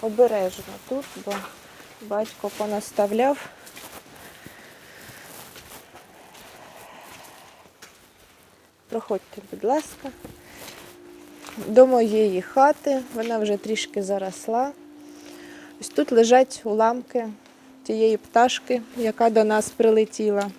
обережно тут, бо батько понаставляв. Проходьте, будь ласка, до моєї хати. Вона вже трішки заросла. Ось тут лежать уламки тієї пташки, яка до нас прилетіла.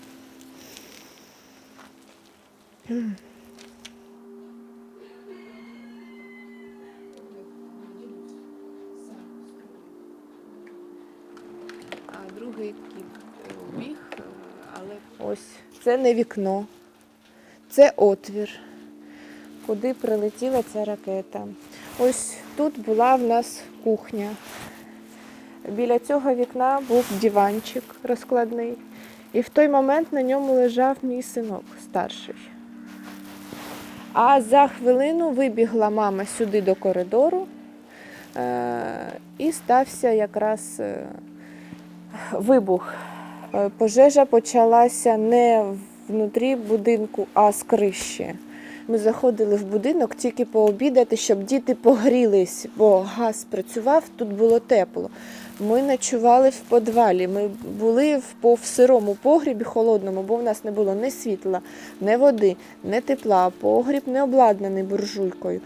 Другий кіт але ось це не вікно, це отвір, куди прилетіла ця ракета. Ось тут була в нас кухня. Біля цього вікна був диванчик розкладний. І в той момент на ньому лежав мій синок старший. А за хвилину вибігла мама сюди до коридору е- і стався якраз е- вибух. Е, Пожежа почалася не внутрі будинку, а з криші. Ми заходили в будинок тільки пообідати, щоб діти погрілись, бо газ працював, тут було тепло. Ми ночували в підвалі. Ми були по- в сирому погрібі холодному, бо в нас не було ні світла, ні води, ні тепла. Погріб не обладнаний буржуйкою.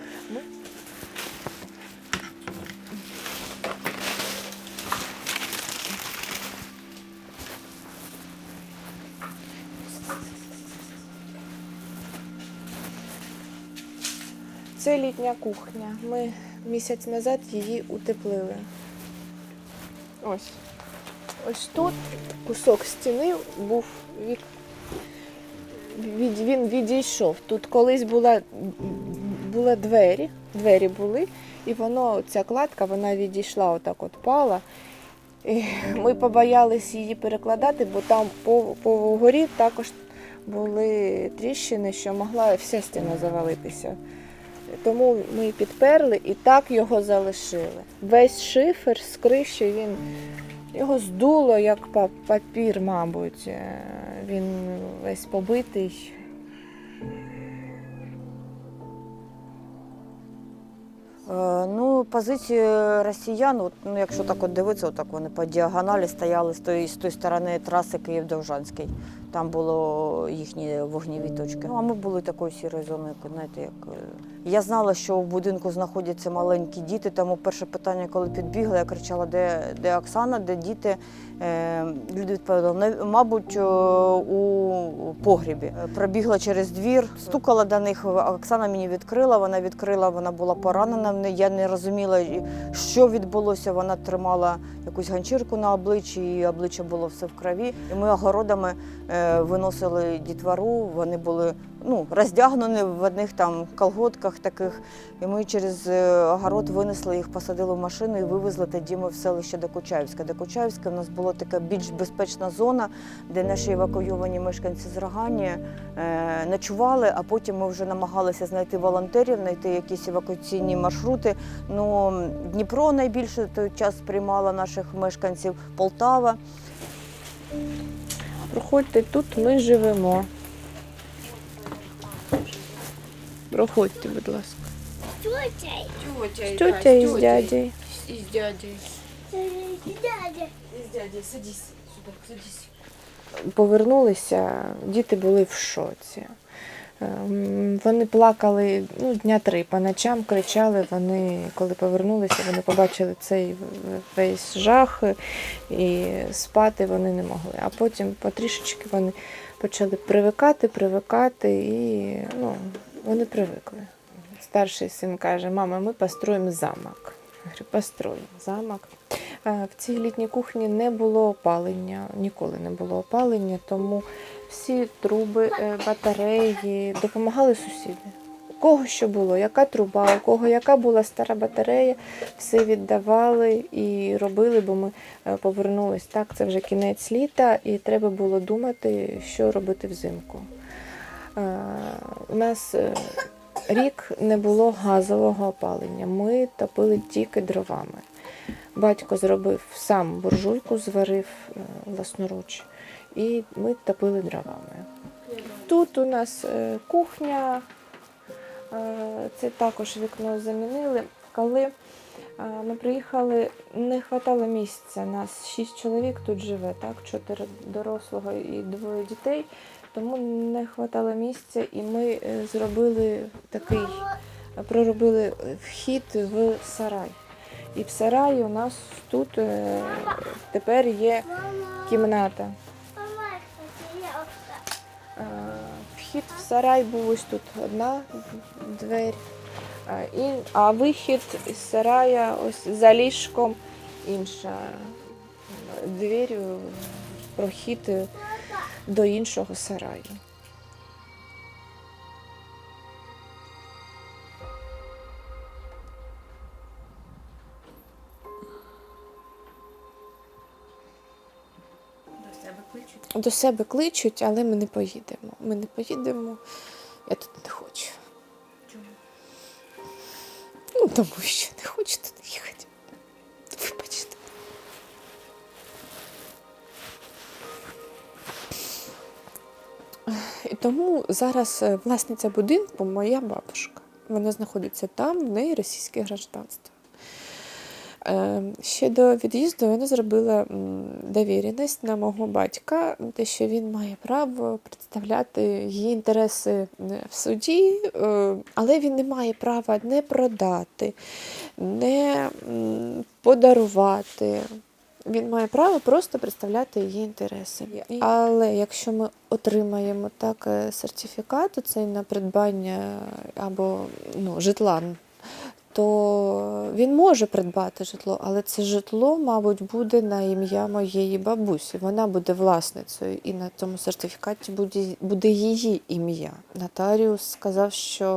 Це літня кухня. Ми місяць назад її утеплили. Ось. Ось тут кусок стіни був від... Від... він відійшов. Тут колись була, була двері, двері були, і воно, ця кладка, вона відійшла, отак от пала. І ми побоялись її перекладати, бо там по, по горі також були тріщини, що могла вся стіна завалитися. Тому ми підперли і так його залишили. Весь шифер з криші він його здуло як папір, мабуть. Е, Він весь побитий. Е, Ну, позиції росіян, от, ну, якщо так от дивитися, отак вони по діагоналі стояли з тої, з тої сторони траси Київ-Довжанський. Там було їхні вогневі точки. Ну, а ми були такою сірою зоною, знаєте, як. е, Я знала, що в будинку знаходяться маленькі діти, тому перше питання, коли підбігла, я кричала, де, де Оксана, де діти. Е, люди відповідали, «Нав- мабуть, е, у погрібі. Е, Пробігла через двір, стукала до них. Оксана мені відкрила. Вона відкрила, вона була поранена. Я не розуміла, що відбулося. Вона тримала якусь ганчірку на обличчі, її обличчя було все в крові. І ми огородами виносили дітвору. Вони були ну, роздягнені в одних там колготках таких. І ми через е, огород винесли їх, посадили в машину і вивезли тоді ми в селище Докучаївське. Докучаївське в нас була така більш безпечна зона, де наші евакуйовані мешканці з Рогані е, ночували, а потім ми вже намагалися знайти волонтерів, знайти якісь евакуаційні маршрути. Ну, Дніпро найбільше той час приймала наших мешканців, Полтава. Проходьте, тут ми живемо. Проходьте, будь ласка. Тетя, З тетя і з дядей. И с дядей. И с дядей. Садись сюда, садись. Повернулися, діти були в шоці. Ем, Вони плакали ну, дня три по ночам, кричали. Вони, коли повернулися, вони побачили цей весь жах і спати вони не могли. А потім потрішечки вони почали привикати, привикати, і ну, вони привикли. Старший син каже: мама, ми построїмо замок. Я говорю, построїмо замок. Е, В цій літній кухні не було опалення, ніколи не було опалення, тому всі труби, е, батареї допомагали сусіди. У кого що було, яка труба, у кого яка була стара батарея, все віддавали і робили, бо ми е, повернулись. Так, це вже кінець літа, і треба було думати, що робити взимку. У нас рік не було газового опалення. Ми топили тільки дровами. Батько зробив сам буржуйку, зварив е, власноруч, і ми топили дровами. Тут у нас е, кухня, е, це також вікно замінили. Коли Ми приїхали, не вистачало місця. Нас шість чоловік тут живе, так? Чотири дорослого і двоє дітей. Тому не вистачало місця, і ми зробили такий, проробили вхід в сарай. І в сараї у нас тут е, тепер є кімната. Е, Вхід в сарай був ось тут одна двері, а, вихід із сарая ось за ліжком інша двері, прохід е, до іншого сараю. До себе кличуть, але ми не поїдемо. Ми не поїдемо, я тут не хочу. Чому? Ну, тому що не хочу туди їхати. Вибачте. І тому зараз е, власниця будинку моя бабушка. Вона знаходиться там, в неї російське гражданство. Е, Ще до від'їзду вона зробила довіреність на мого батька, те, що він має право представляти її інтереси е, в суді, е, але він не має права не продати, не подарувати. Він має право просто представляти її інтереси. Але якщо ми отримаємо так сертифікат, цей на придбання або ну, житла, то він може придбати житло, але це житло, мабуть, буде на ім'я моєї бабусі. Вона буде власницею, і на цьому сертифікаті буде, буде її ім'я. Нотаріус сказав, що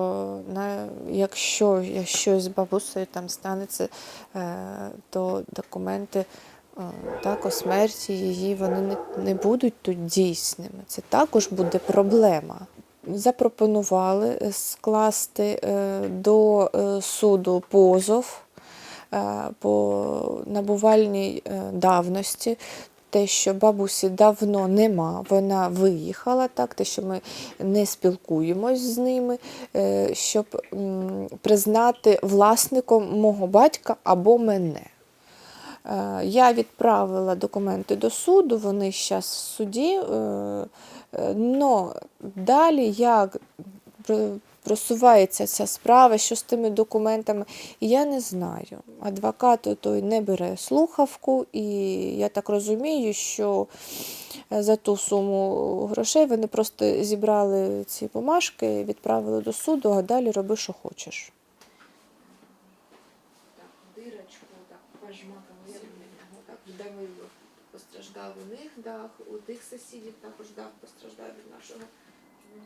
на, якщо щось з бабусею там станеться, е, то документи. е, Так, о смерті її вони не, не будуть тут дійсними. Це також буде проблема запропонували е, скласти е, до е, суду позов по набувальній давності. Те, що бабусі давно нема, вона виїхала, так, те, що ми не спілкуємось з ними, щоб признати власником мого батька або мене. Я відправила документи до суду, вони зараз в суді. Е, Но далі як просувається ця справа, що з тими документами, я не знаю. Адвокат той не бере слухавку, і я так розумію, що е, за ту суму грошей вони просто зібрали ці бумажки, відправили до суду, а далі роби, що хочеш. так, дирочку так пожмакали, так вдавило дав у них дах, у тих сусідів також дах постраждав від нашого. Ну,